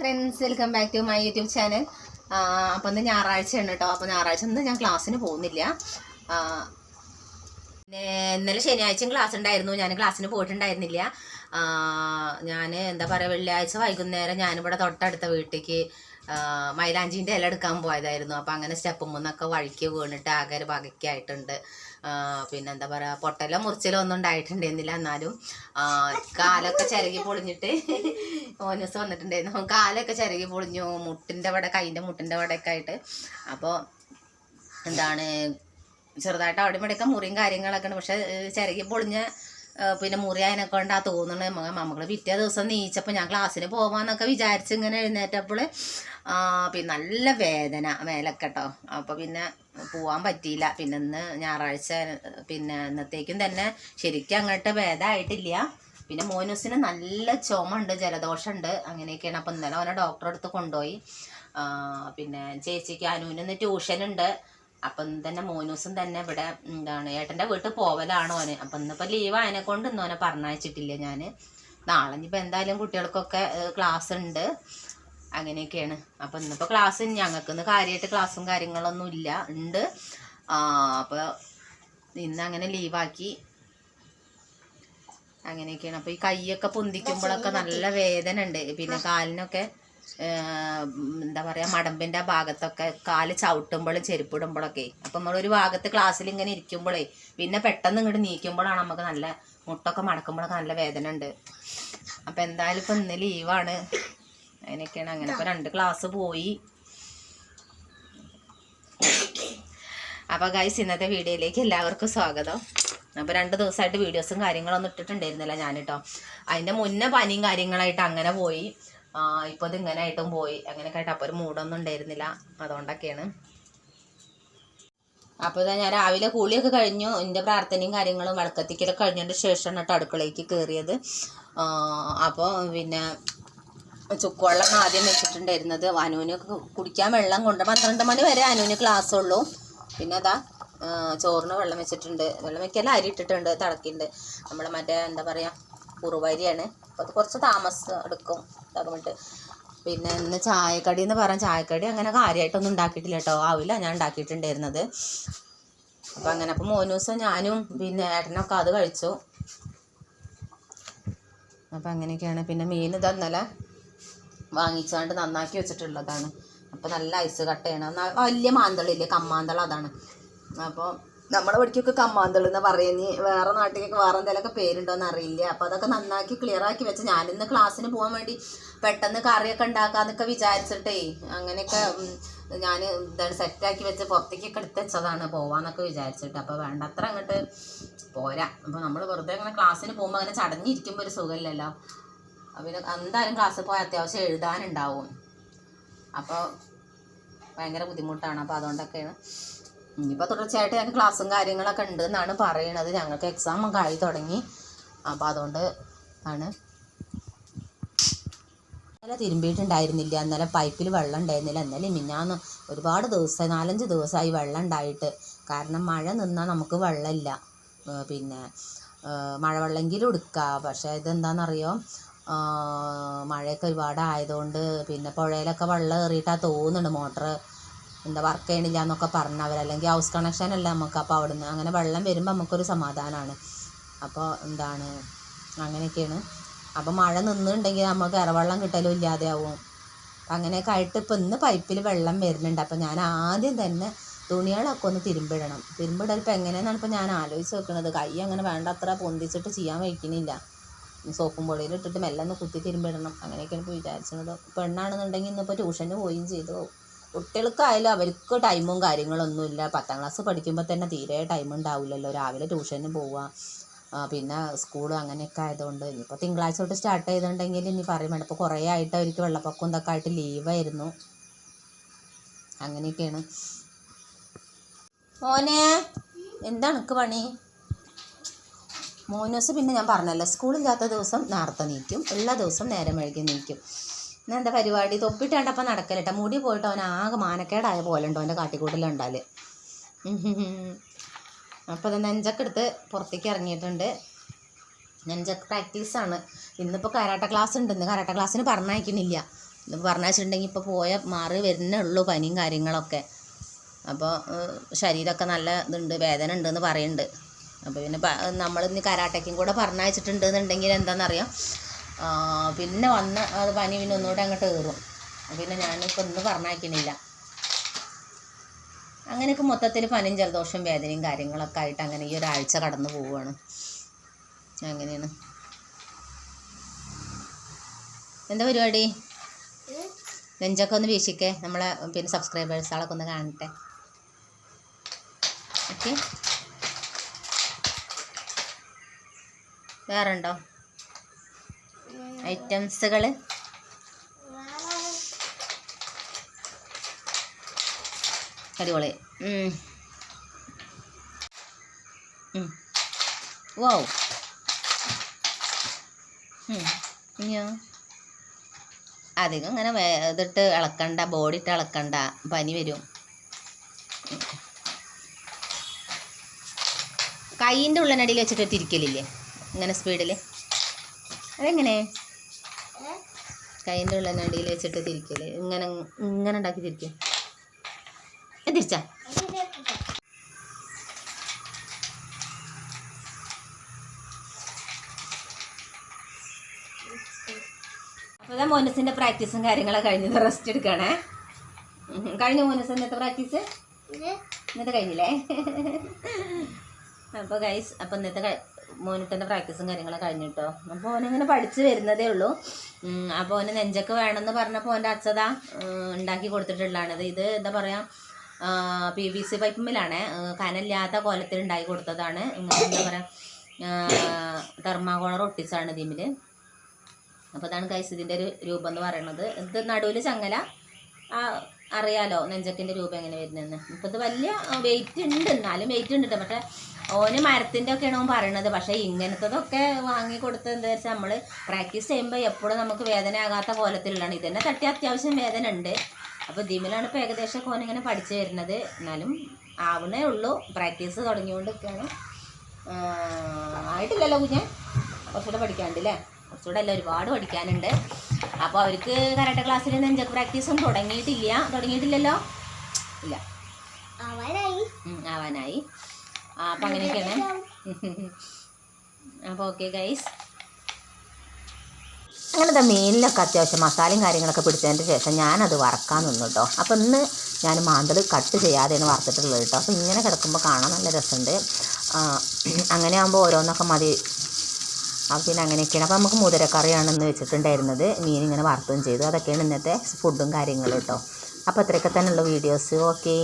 Friends welcome back to my YouTube channel അപ്പം ഇന്ന് ഞായറാഴ്ചയാണ് കേട്ടോ അപ്പോൾ ഞായറാഴ്ച ഇന്ന് ഞാൻ ക്ലാസ്സിന് പോകുന്നില്ല. പിന്നെ ഇന്നലെ ശനിയാഴ്ചയും ക്ലാസ് ഉണ്ടായിരുന്നു. ഞാൻ ക്ലാസ്സിന് പോയിട്ടുണ്ടായിരുന്നില്ല. ഞാൻ എന്താ പറയുക വെള്ളിയാഴ്ച വൈകുന്നേരം ഞാനിവിടെ തൊട്ടടുത്ത വീട്ടിലേക്ക് മൈലാഞ്ചിന്റെ ഇല എടുക്കാൻ പോയതായിരുന്നു. അപ്പോൾ അങ്ങനെ സ്റ്റെപ്പ് മൂന്നൊക്കെ വഴിക്ക് വീണിട്ട് ആകെ ഒരു പിന്നെ എന്താ പറയുക പൊട്ടലോ മുറിച്ചലോ ഒന്നും ഉണ്ടായിട്ടുണ്ടായിരുന്നില്ല. എന്നാലും കാലൊക്കെ ചിരകി പൊളിഞ്ഞിട്ട് ഓനസ് വന്നിട്ടുണ്ടായിരുന്നു. കാലൊക്കെ ചിരകി പൊളിഞ്ഞു. മുട്ടിന്റെ അവിടെ കൈന്റെ മുട്ടിന്റെ അവിടെയൊക്കെ ആയിട്ട്. അപ്പോൾ എന്താണ് ചെറുതായിട്ട് അവിടെ ഇവിടെയൊക്കെ മുറിയും കാര്യങ്ങളൊക്കെ ഉണ്ട്. പക്ഷെ ചിരകി പൊളിഞ്ഞ പിന്നെ മുറി അതിനൊക്കെ അതിനെ കൊണ്ടാ തോന്നുന്നത്. മമ്മകൾ പിറ്റേ ദിവസം നീച്ചപ്പോൾ ഞാൻ ക്ലാസ്സിന് പോകാമെന്നൊക്കെ വിചാരിച്ച് ഇങ്ങനെ എഴുന്നേറ്റപ്പോൾ പിന്നെ നല്ല വേദന മേലക്കെട്ടോ. കേട്ടോ അപ്പോൾ പിന്നെ പോവാൻ പറ്റിയില്ല. പിന്നെ ഇന്ന് ഞായറാഴ്ച പിന്നെ ഇന്നത്തേക്കും തന്നെ ശരിക്കും അങ്ങോട്ട് ഭേദമായിട്ടില്ല പിന്നെ മോനൂസിന് നല്ല ചുമ ഉണ്ട് ജലദോഷമുണ്ട് അങ്ങനെയൊക്കെയാണ്. അപ്പം ഇന്നലെ അവനെ ഡോക്ടറെ അടുത്ത് കൊണ്ടുപോയി. പിന്നെ ചേച്ചിക്ക് അനുവിന് ഇന്ന് ട്യൂഷൻ ഉണ്ട് അപ്പം തന്നെ മോനൂസും തന്നെ ഇവിടെ എന്താണ് ഏട്ടന്റെ വീട്ടിൽ പോവലാണ് ഓന്. അപ്പം ഇന്നിപ്പോൾ ലീവ് അതിനെ കൊണ്ട് ഇന്ന് ഓനെ പറഞ്ഞയച്ചിട്ടില്ല ഞാൻ നാളെ ഇനിയിപ്പോൾ എന്തായാലും കുട്ടികൾക്കൊക്കെ ക്ലാസ് ഉണ്ട്. അങ്ങനെയൊക്കെയാണ്. അപ്പം ഇന്നിപ്പോൾ ക്ലാസ് ഞങ്ങൾക്ക് ഇന്ന് കാര്യമായിട്ട് ക്ലാസ്സും കാര്യങ്ങളൊന്നും ഇല്ല. ഉണ്ട്. അപ്പോൾ ഇന്ന് അങ്ങനെ ലീവാക്കി അങ്ങനെയൊക്കെയാണ്. അപ്പോൾ ഈ കൈയൊക്കെ പൊന്തിക്കുമ്പോഴൊക്കെ നല്ല വേദന ഉണ്ട് പിന്നെ കാലിനൊക്കെ എന്താ പറയാ മടമ്പിന്റെ ഭാഗത്തൊക്കെ കാൽ ചവിട്ടുമ്പോഴും ചെരുപ്പിടുമ്പോഴൊക്കെ. അപ്പം നമ്മളൊരു ഭാഗത്ത് ക്ലാസ്സിൽ ഇങ്ങനെ ഇരിക്കുമ്പോഴേ പിന്നെ പെട്ടെന്ന് ഇങ്ങോട്ട് നീക്കുമ്പോഴാണ് നമുക്ക് നല്ല മുട്ടൊക്കെ മടക്കുമ്പോഴൊക്കെ നല്ല വേദന ഉണ്ട് അപ്പം എന്തായാലും ഇപ്പൊ ഇന്ന് ലീവാണ് അങ്ങനെയൊക്കെയാണ് അങ്ങനെ ഇപ്പോൾ രണ്ട് ക്ലാസ് പോയി. അപ്പോൾ ഗൈസ് ഇന്നത്തെ വീഡിയോയിലേക്ക് എല്ലാവർക്കും സ്വാഗതം. അപ്പോൾ രണ്ട് ദിവസമായിട്ട് വീഡിയോസും കാര്യങ്ങളൊന്നും ഇട്ടിട്ടുണ്ടായിരുന്നില്ല ഞാൻ കേട്ടോ അതിന്റെ മുന്നേ പനിയും കാര്യങ്ങളായിട്ട് അങ്ങനെ പോയി. ഇപ്പോൾ ഇത് ഇങ്ങനെ ആയിട്ടും പോയി. അങ്ങനെയൊക്കെ ആയിട്ട് അപ്പോൾ ഒരു മൂടൊന്നും ഉണ്ടായിരുന്നില്ല. അതുകൊണ്ടൊക്കെയാണ്. അപ്പോൾ ഇതാ ഞാൻ രാവിലെ കൂളിയൊക്കെ കഴിഞ്ഞു. എന്റെ പ്രാർത്ഥനയും കാര്യങ്ങളും വിളക്കത്തിക്കലൊക്കെ കഴിഞ്ഞതിന്റെ ശേഷമാണ് കേട്ടോ അടുക്കളയ്ക്ക് കയറിയത് അപ്പോൾ പിന്നെ ചുക്കുവെള്ളം ആദ്യം വെച്ചിട്ടുണ്ടായിരുന്നത്. അനുവിന് കുടിക്കാൻ വെള്ളം കൊണ്ട് പന്ത്രണ്ട് മണി വരെ അനുവിന് ക്ലാസ് ഉള്ളൂ. പിന്നെ അതാ ചോറിന് വെള്ളം വെച്ചിട്ടുണ്ട്. വെള്ളം വെക്കാൻ അരി ഇട്ടിട്ടുണ്ട് തിളക്കിണ്ട്. നമ്മൾ മറ്റേ എന്താ പറയുക കുറുവരിയാണ്. അപ്പോൾ അത് കുറച്ച് താമസം എടുക്കും. ഇതാക്കാൻ പിന്നെ ഇന്ന് ചായക്കടി എന്ന് പറഞ്ഞാൽ ചായക്കടി അങ്ങനെ കാര്യമായിട്ടൊന്നും ഉണ്ടാക്കിയിട്ടില്ല കേട്ടോ. ആവില്ല ഞാൻ ഉണ്ടാക്കിയിട്ടുണ്ടായിരുന്നത്. അപ്പം അങ്ങനെ അപ്പം ദിവസം ഞാനും പിന്നെ ഏട്ടനൊക്കെ അത് കഴിച്ചു. അപ്പം അങ്ങനെയൊക്കെയാണ്. പിന്നെ മീൻ ഇതാ ഇന്നലെ വാങ്ങിച്ചാണ്ട് നന്നാക്കി വെച്ചിട്ടുള്ളതാണ്. അപ്പോൾ നല്ല ഐസ് കട്ടയാണ്. വലിയ മാന്തളില്ലേ? കമ്മാന്തള അതാണ്. അപ്പോൾ നമ്മുടെ ഇവിടേക്കൊക്കെ കമ്മാന്തൾ എന്ന് പറയുന്നത് വേറെ നാട്ടിലേക്ക് വേറെ എന്തെങ്കിലുമൊക്കെ പേരുണ്ടോയെന്ന് അറിയില്ല. അപ്പോൾ അതൊക്കെ നന്നാക്കി ക്ലിയർ ആക്കി വെച്ച് ഞാനിന്ന് ക്ലാസ്സിന് പോകാൻ വേണ്ടി പെട്ടെന്ന് കറിയൊക്കെ ഉണ്ടാക്കാന്നൊക്കെ വിചാരിച്ചിട്ടേ അങ്ങനെയൊക്കെ ഞാൻ എന്താണ് സെറ്റാക്കി വെച്ച് പുറത്തേക്കൊക്കെ എടുത്ത് വെച്ചതാണ് പോവാന്നൊക്കെ വിചാരിച്ചിട്ട്. അപ്പോൾ വേണ്ടത്ര അങ്ങോട്ട് പോരാ. അപ്പോൾ നമ്മൾ വെറുതെ അങ്ങനെ ക്ലാസ്സിന് പോകുമ്പോൾ അങ്ങനെ ചടഞ്ഞിരിക്കുമ്പോൾ ഒരു സുഖമില്ലല്ലോ. പിന്നെ എന്തായാലും ക്ലാസ്സിൽ പോയാൽ അത്യാവശ്യം എഴുതാനുണ്ടാവും. അപ്പോൾ ഭയങ്കര ബുദ്ധിമുട്ടാണ്. അപ്പോൾ അതുകൊണ്ടൊക്കെയാണ്. ഇനിയിപ്പോൾ തുടർച്ചയായിട്ട് ഞങ്ങൾക്ക് ക്ലാസ്സും കാര്യങ്ങളൊക്കെ ഉണ്ട് എന്നാണ് പറയണത്. ഞങ്ങൾക്ക് എക്സാം ഒക്കെ ആയി തുടങ്ങി. അപ്പോൾ അതുകൊണ്ട് ആണ്. ഇന്നലെ തിരുമ്പിയിട്ടുണ്ടായിരുന്നില്ല. ഇന്നലെ പൈപ്പിൽ വെള്ളം ഉണ്ടായിരുന്നില്ല. ഇന്നലെ മിഞ്ഞാന്ന് ഒരുപാട് ദിവസമായി നാലഞ്ച് ദിവസമായി വെള്ളം ഉണ്ടായിട്ട്. കാരണം മഴ നിന്നാൽ നമുക്ക് വെള്ളമില്ല. പിന്നെ മഴ മഴവെള്ളമെങ്കിലും എടുക്കുക പക്ഷേ ഇതെന്താണെന്നറിയോ മഴയൊക്കെ ഒരുപാട് ആയതുകൊണ്ട് പിന്നെ പുഴയിലൊക്കെ വെള്ളം കയറിയിട്ടാണ് തോന്നുന്നുണ്ട്. മോട്ടർ എന്താ വർക്ക് ചെയ്യണില്ല എന്നൊക്കെ പറഞ്ഞു അവർ അല്ലെങ്കിൽ ഹൗസ് കണക്ഷൻ അല്ല നമുക്ക്. അപ്പോൾ അവിടുന്ന് അങ്ങനെ വെള്ളം വരുമ്പോൾ നമുക്കൊരു സമാധാനമാണ് അപ്പോൾ എന്താണ് അങ്ങനെയൊക്കെയാണ്. അപ്പോൾ മഴ നിന്നുണ്ടെങ്കിൽ നമുക്ക് ഇറവെള്ളം കിട്ടലും ഇല്ലാതെയാവും. അങ്ങനെയൊക്കെ ആയിട്ട് ഇപ്പം ഇന്ന് പൈപ്പിൽ വെള്ളം വരുന്നുണ്ട്. അപ്പോൾ ഞാൻ ആദ്യം തന്നെ തുണികളൊക്കെ ഒന്ന് തിരുമ്പിടണം. തിരുമ്പിടൽ ഇപ്പം എങ്ങനെയെന്നാണ് ഇപ്പം ഞാൻ ആലോചിച്ച് വെക്കുന്നത് കൈ അങ്ങനെ വേണ്ടത്ര പൊന്തിച്ചിട്ട് ചെയ്യാൻ വയ്ക്കണില്ല സോപ്പും പൊടിയിൽ ഇട്ടിട്ട് മെല്ലെ ഒന്ന് കുത്തി തിരുമ്പിടണം. അങ്ങനെയൊക്കെയാണ് ഇപ്പോൾ വിചാരിച്ചത് പെണ്ണാണെന്നുണ്ടെങ്കിൽ ഇന്നിപ്പോൾ ട്യൂഷന് പോവുകയും ചെയ്തു. കുട്ടികൾക്കായാലും അവർക്ക് ടൈമും കാര്യങ്ങളൊന്നുമില്ല പത്താം ക്ലാസ് പഠിക്കുമ്പോൾ തന്നെ തീരെ ടൈം ഉണ്ടാവില്ലല്ലോ. രാവിലെ ട്യൂഷന് പോവുക പിന്നെ സ്കൂൾ അങ്ങനെയൊക്കെ ആയതുകൊണ്ട്. ഇനിയിപ്പോൾ തിങ്കളാഴ്ച തൊട്ട് സ്റ്റാർട്ട് ചെയ്തിട്ടുണ്ടെങ്കിൽ ഇനി പറയും വേണ്ട ഇപ്പോൾ കുറേ ആയിട്ട് അവർക്ക് വെള്ളപ്പൊക്കം ഇതൊക്കെ ആയിട്ട് ലീവായിരുന്നു അങ്ങനെയൊക്കെയാണ്. മോനെ എന്താണ് എനിക്ക് പണി? മോനൂസ് പിന്നെ ഞാൻ പറഞ്ഞല്ലോ സ്കൂളില്ലാത്ത ദിവസം നേരത്തെ നീക്കും എല്ലാ ദിവസവും നേരം വഴുകി നീക്കും. ഇന്ന് എന്താ പരിപാടി? തൊപ്പിട്ടാണ്ടപ്പം നടക്കലിട്ട മുടി പോയിട്ട് അവൻ ആകെ മാനക്കേടായ പോലെ ഉണ്ടോ അവന്റെ കാട്ടിക്കൂട്ടിലുണ്ടാൽ അപ്പോൾ അത് നെഞ്ചൊക്കെ എടുത്ത് പുറത്തേക്ക് ഇറങ്ങിയിട്ടുണ്ട്. നെഞ്ചൊക്കെ പ്രാക്ടീസാണ് ഇന്നിപ്പോൾ കരാട്ട ക്ലാസ് ഉണ്ട്. ഇന്ന് കരാട്ട ക്ലാസ്സിന് പറഞ്ഞയക്കണില്ല ഇന്ന് പറഞ്ഞു വെച്ചിട്ടുണ്ടെങ്കിൽ ഇപ്പോൾ പോയ മാറി വരുന്നേ ഉള്ളൂ പനിയും കാര്യങ്ങളൊക്കെ. അപ്പോൾ ശരീരമൊക്കെ നല്ല ഇതുണ്ട് വേദന ഉണ്ടെന്ന് പറയുന്നുണ്ട്. അപ്പോൾ പിന്നെ നമ്മൾ ഇന്ന് കരാട്ടയ്ക്കും കൂടെ പറഞ്ഞയച്ചിട്ടുണ്ട് എന്നുണ്ടെങ്കിൽ എന്താണെന്നറിയാം പിന്നെ വന്ന് അത് പനി പിന്നെ ഒന്നുകൂടെ അങ്ങോട്ട് കയറും പിന്നെ ഞാനിപ്പോൾ ഒന്നും പറഞ്ഞയക്കണില്ല. അങ്ങനെയൊക്കെ മൊത്തത്തിൽ പനിയും ജലദോഷവും വേദനയും കാര്യങ്ങളൊക്കെ ആയിട്ട് അങ്ങനെ ഈ ഒരാഴ്ച കടന്നു പോവുകയാണ് അങ്ങനെയാണ്. എന്താ പരിപാടി? നെഞ്ചൊക്കെ ഒന്ന് വീശിക്കേ. നമ്മളെ പിന്നെ സബ്സ്ക്രൈബേഴ്സുകളൊക്കെ ഒന്ന് കാണട്ടെ. ഓക്കെ. വേറെ ഉണ്ടോ ഐറ്റംസുകൾ അടിപൊളി. വൗ. ഇനിയോ? അധികം ഇങ്ങനെ ഇതിട്ട് ഇളക്കണ്ട ബോഡി ഇട്ട് ഇളക്കണ്ട. പനി വരും. കൈയിന്റെ ഉള്ളനടിയിൽ വെച്ചിട്ട് തിരിക്കലില്ലേ ഇങ്ങനെ സ്പീഡിൽ അതെങ്ങനെ? കൈന്റെ ഉള്ള നടിയിൽ വെച്ചിട്ട് തിരിക്കൽ. ഇങ്ങനെ ഇങ്ങനെ ഉണ്ടാക്കി തിരിക്കും. തിരിച്ചാ? അപ്പോൾ ഇതാ മോനസിന്റെ പ്രാക്ടീസും കാര്യങ്ങളൊക്കെ കഴിഞ്ഞത് റെസ്റ്റ് എടുക്കണേ. കഴിഞ്ഞ മോനസ് ഇന്നത്തെ പ്രാക്ടീസ്? ഇന്നത്തെ കഴിഞ്ഞില്ലേ? അപ്പോൾ ഗൈസ് അപ്പോൾ ഇന്നത്തെ മോനിട്ടന്റെ പ്രാക്ടീസും കാര്യങ്ങളൊക്കെ കഴിഞ്ഞിട്ടോ. അപ്പോൾ ഓനിങ്ങനെ പഠിച്ച് വരുന്നതേ ഉള്ളൂ. അപ്പോൾ ഓന് നെഞ്ചൊക്കെ വേണമെന്ന് പറഞ്ഞപ്പോൾ ഓന്റെ അച്ഛത ഉണ്ടാക്കി കൊടുത്തിട്ടുള്ളതാണിത്. ഇത് എന്താ പറയുക പി വി സി പൈപ്പിലാണ് കനല്ലാത്ത കോലത്തിൽ ഉണ്ടാക്കി കൊടുത്തതാണ്. എന്താ പറയുക തെർമാകോളർ ഒട്ടിച്ചാണ് ഇതിമിൽ അപ്പോൾ അതാണ് കൈസ് ഇതിന്റെ ഒരു രൂപം എന്ന് പറയുന്നത്. ഇത് നടുവിൽ ചങ്ങല അറിയാലോ നെഞ്ചക്കിന്റെ രൂപം എങ്ങനെ വരുന്നതെന്ന് ഇപ്പം ഇത് വലിയ വെയിറ്റ് ഉണ്ട്. എന്നാലും വെയിറ്റ് ഉണ്ട്. പക്ഷേ ഓന് മരത്തിന്റെ ഒക്കെയാണ് ഓൻ പറയണത്. പക്ഷേ ഇങ്ങനത്തതൊക്കെ വാങ്ങി കൊടുത്ത് എന്താ വെച്ചാൽ നമ്മൾ പ്രാക്ടീസ് ചെയ്യുമ്പോൾ എപ്പോഴും നമുക്ക് വേദന ആകാത്ത കോലത്തിലുള്ളതാണ്. ഇതന്നെ തട്ടി അത്യാവശ്യം വേദന ഉണ്ട്. അപ്പോൾ ദിമിലാണ് ഇപ്പോൾ ഏകദേശം ഓനിങ്ങനെ പഠിച്ചു വരുന്നത്. എന്നാലും ആവണേ ഉള്ളൂ. പ്രാക്ടീസ് തുടങ്ങിക്കൊണ്ടിരിക്കുകയാണ്. ആയിട്ടില്ലല്ലോ കുഞ്ഞെ? കുറച്ചുകൂടെ പഠിക്കാനുണ്ട് അല്ലേ കുറച്ചുകൂടെ അല്ല ഒരുപാട് പഠിക്കാനുണ്ട്. അപ്പോൾ അവർക്ക് കരാട്ട ക്ലാസ്സിൽ നെഞ്ചക്ക് പ്രാക്ടീസും തുടങ്ങിയിട്ടില്ല. തുടങ്ങിയിട്ടില്ലല്ലോ? ഇല്ല. ആവാനായി. അപ്പം അങ്ങനെയൊക്കെയാണ്. അപ്പോൾ ഓക്കെ ഗൈസ് അങ്ങനത്തെ മീനിലൊക്കെ അത്യാവശ്യം മസാലയും കാര്യങ്ങളൊക്കെ പിടിച്ചതിന് ശേഷം ഞാനത് വറക്കാൻ നിന്നു കേട്ടോ അപ്പോൾ ഇന്ന് ഞാൻ മാന്തൽ കട്ട് ചെയ്യാതെയാണ് വറുത്തിട്ടുള്ളത് കേട്ടോ അപ്പോൾ ഇങ്ങനെ കിടക്കുമ്പോൾ കാണാൻ നല്ല രസമുണ്ട് അങ്ങനെ ആകുമ്പോൾ ഓരോന്നൊക്കെ മതി. അപ്പോൾ പിന്നെ അങ്ങനെയൊക്കെയാണ്. അപ്പോൾ നമുക്ക് മുതിരക്കറിയാണ് ഇന്ന് വെച്ചിട്ടുണ്ടായിരുന്നത്. മീൻ ഇങ്ങനെ വറുത്തും ചെയ്തു. അതൊക്കെയാണ് ഇന്നത്തെ ഫുഡും കാര്യങ്ങളും കേട്ടോ അപ്പോൾ അത്രയൊക്കെ തന്നെയുള്ള വീഡിയോസ് ഓക്കെ